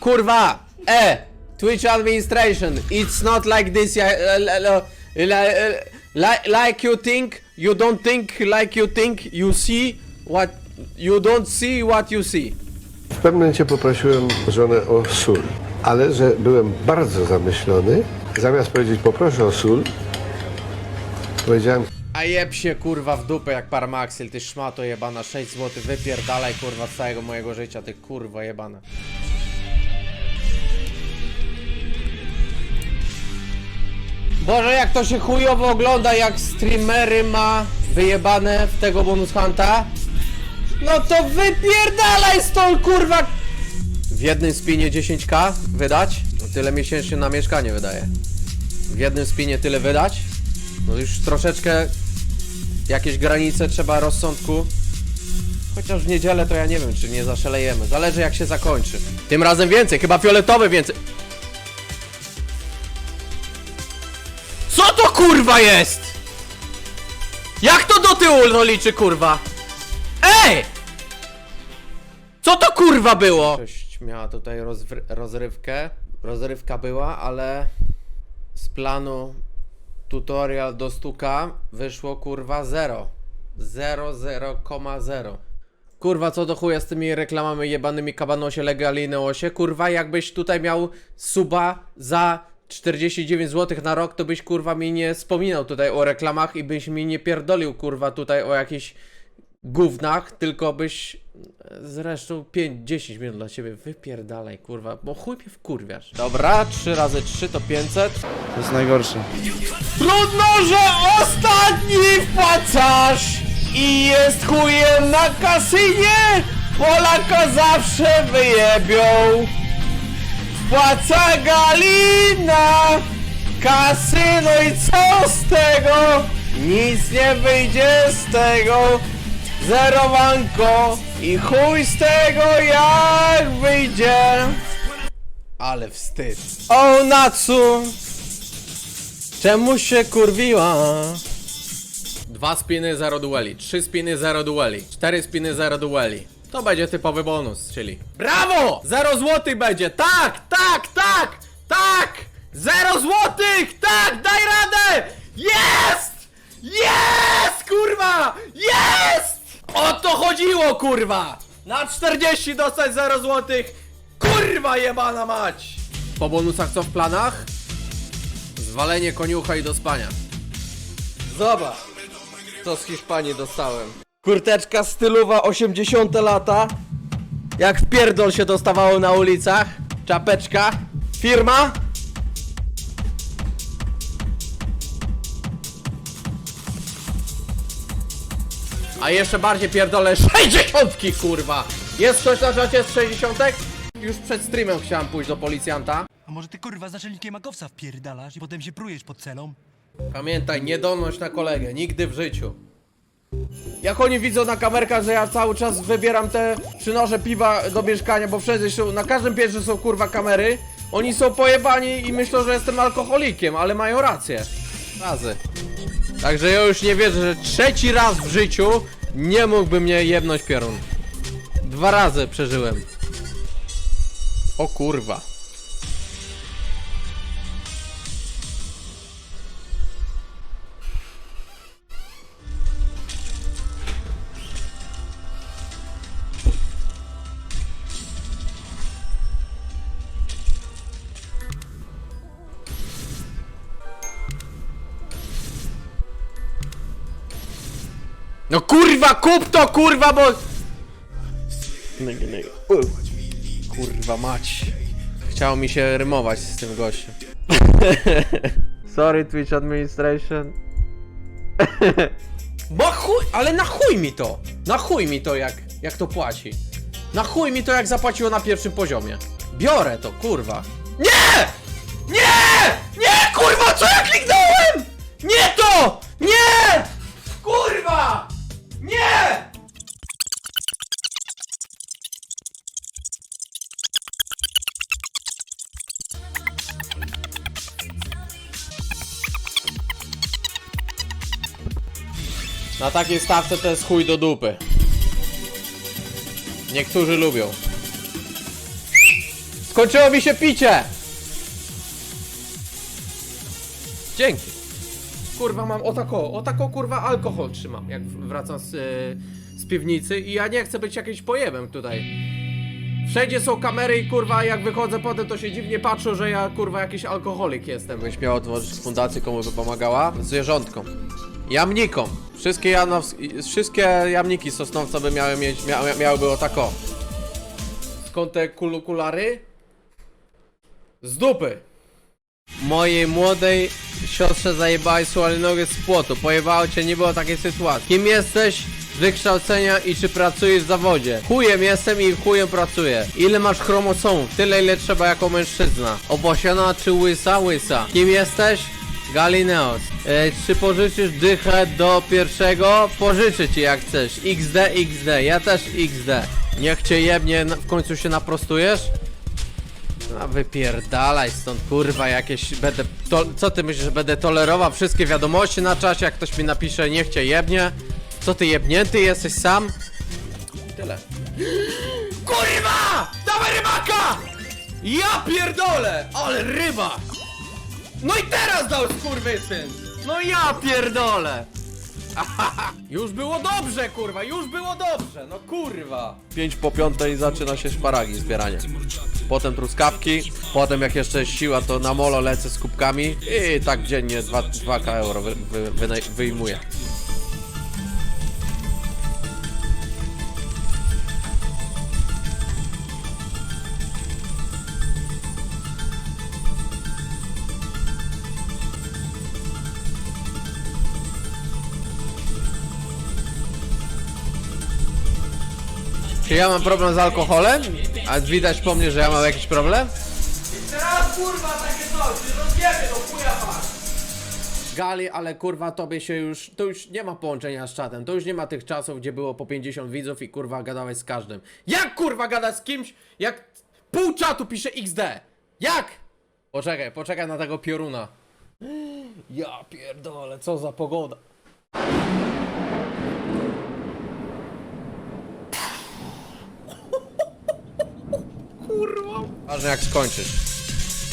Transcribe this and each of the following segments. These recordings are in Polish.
Kurwa! E! Twitch administration, it's not like this, ja- e, le- le- le- li- like you think, you don't think like you think, you see what, you don't see what you see. W pewnym momencie poprosiłem żonę o sól, ale że byłem bardzo zamyślony, zamiast powiedzieć poproszę o sól, powiedziałem A jeb się kurwa w dupę jak Parmaxil, ty szmato jebana, 6 zł, wypierdalaj kurwa z całego mojego życia, ty kurwa jebana. Boże, jak to się chujowo ogląda, jak streamery ma wyjebane w tego bonus hunta. No to wypierdalaj stąd kurwa! W jednym spinie 10k wydać? No tyle miesięcznie na mieszkanie wydaje. W jednym spinie tyle wydać? No już troszeczkę jakieś granice trzeba rozsądku. Chociaż w niedzielę to ja nie wiem, czy nie zaszalejemy. Zależy jak się zakończy. Tym razem więcej, chyba fioletowy więcej. Kurwa jest? Jak to do tyłu no liczy kurwa? Ej! Co to kurwa było? Cześć, miała tutaj rozrywkę. Rozrywka była, ale z planu tutorial do stuka wyszło kurwa 0. 0, 0,0. Kurwa, co do chuja z tymi reklamami jebanymi kabanosie, legalinosie. Kurwa, jakbyś tutaj miał suba za 49 zł na rok, to byś kurwa mi nie wspominał tutaj o reklamach i byś mi nie pierdolił kurwa tutaj o jakichś gównach, tylko byś zresztą 5-10 minut dla ciebie wypierdalaj kurwa, bo chuj mnie wkurwiasz. Dobra, 3 razy 3 to 500. To jest najgorsze. Trudno, że ostatni wpłacasz i jest chujem na kasynie. Polaka zawsze wyjebią. Wpłaca Galina. Kasyno i co z tego? Nic nie wyjdzie z tego. Zerowanko i chuj z tego jak wyjdzie. Ale wstyd. O Natsu! Czemu się kurwiła? Dwa spiny, zero dueli. Trzy spiny, zero dueli. Cztery spiny, zero dueli. To będzie typowy bonus, czyli... Brawo! Zero złotych będzie! Tak, tak, tak, tak! Zero złotych! Tak, daj radę! Jest! Jest, kurwa! Jest! O to chodziło, kurwa! Na 40 dostać 0 złotych! Kurwa jebana mać! Po bonusach co w planach? Zwalenie koniucha i do spania. Zobacz, co z Hiszpanii dostałem. Kurteczka stylowa 80 lata. Jak w pierdol się dostawało na ulicach. Czapeczka. Firma. A jeszcze bardziej pierdolę 60 kurwa! Jest ktoś na czacie z 60? Już przed streamem chciałem pójść do policjanta. A może ty kurwa z naczelnikiem Makowca wpierdalasz i potem się prujesz pod celą? Pamiętaj, nie donoś na kolegę, nigdy w życiu. Jak oni widzą na kamerkach, że ja cały czas wybieram te, przynoszę piwa do mieszkania, bo wszędzie są, na każdym piętrze są kurwa kamery, oni są pojebani i myślą, że jestem alkoholikiem, ale mają rację. Razy. Także ja już nie wierzę, że trzeci raz w życiu nie mógłby mnie jebnąć piorun. Dwa razy przeżyłem. O kurwa. No kurwa, kup to kurwa, bo... Kurwa mać. Chciało mi się rymować z tym gościem. Sorry Twitch Administration. Bo chuj, ale na chuj mi to. Na chuj mi to jak, jak to płaci. Na chuj mi to jak zapłaciło na pierwszym poziomie. Biorę to, kurwa. Nie! Nie! Nie, kurwa, co ja kliknąłem? Nie to! Nie! Na takiej stawce to jest chuj do dupy. Niektórzy lubią. Skończyło mi się picie! Dzięki. Kurwa mam o tako, o tako kurwa alkohol trzymam, jak wracam z, y, z piwnicy i ja nie chcę być jakimś pojebem tutaj. Wszędzie są kamery i kurwa jak wychodzę potem to się dziwnie patrzą, że ja kurwa jakiś alkoholik jestem. Byś miał otworzyć fundację, komu by pomagała? Zwierzątkom. Jamnikom. Wszystkie. Wszystkie jamniki sosnowca by miały mieć, mia... miałyby o tako. Skąd te kulukulary? Z dupy. Mojej młodej siostrze zajebałeś nogę z płotu. Pojebało cię, nie było takiej sytuacji. Kim jesteś? Z wykształcenia i czy pracujesz w zawodzie? Chujem jestem i chujem pracuję. Ile masz chromosomów? Tyle ile trzeba jako mężczyzna. Obosiona czy łysa? Łysa. Kim jesteś? Galineos. E, czy pożyczysz dychę do pierwszego? Pożyczę ci jak chcesz. XD, XD. Ja też XD. Niech cię jebnie, w końcu się naprostujesz? A wypierdalaj stąd kurwa jakieś będę to, Co ty myślisz, że będę tolerował wszystkie wiadomości na czasie jak ktoś mi napisze niech cię jebnie? Co ty jebnięty jesteś sam? Tyle. Kurwa! Dawaj rybaka! Ja pierdolę! Ale ryba! No i teraz dał skurwysyn! No ja pierdolę! Już było dobrze, kurwa, już było dobrze, no kurwa! 5 po piątej zaczyna się szparagi zbieranie Potem truskawki Potem jak jeszcze jest siła to na molo lecę z kubkami I tak dziennie 2, 2k euro wy, wy, wyjmuję Czy ja mam problem z alkoholem? A widać po mnie, że ja mam jakiś problem? Teraz kurwa takie coś, rozjemy do chuja masz! Gali, ale kurwa tobie się już, to już nie ma połączenia z czatem, to już nie ma tych czasów, gdzie było po 50 widzów i kurwa gadałeś z każdym. Jak kurwa gada z kimś, jak pół czatu pisze XD? Jak? Poczekaj, poczekaj na tego pioruna. Ja pierdolę, co za pogoda. Ważne jak skończysz.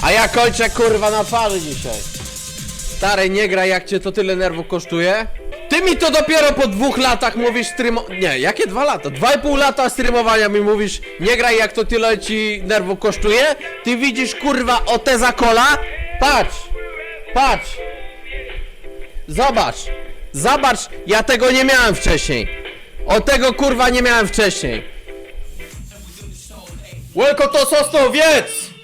A ja kończę kurwa na twarzy dzisiaj. Stary, nie graj jak cię to tyle nerwów kosztuje. Ty mi to dopiero po dwóch latach mówisz streamo... Nie, jakie dwa lata? Dwa i pół lata streamowania mi mówisz Nie graj jak to tyle ci nerwów kosztuje Ty widzisz kurwa o te za kola? Patrz! Patrz! Zobacz! Zobacz! Ja tego nie miałem wcześniej! O tego kurwa nie miałem wcześniej! Łelko to Sosnowiec!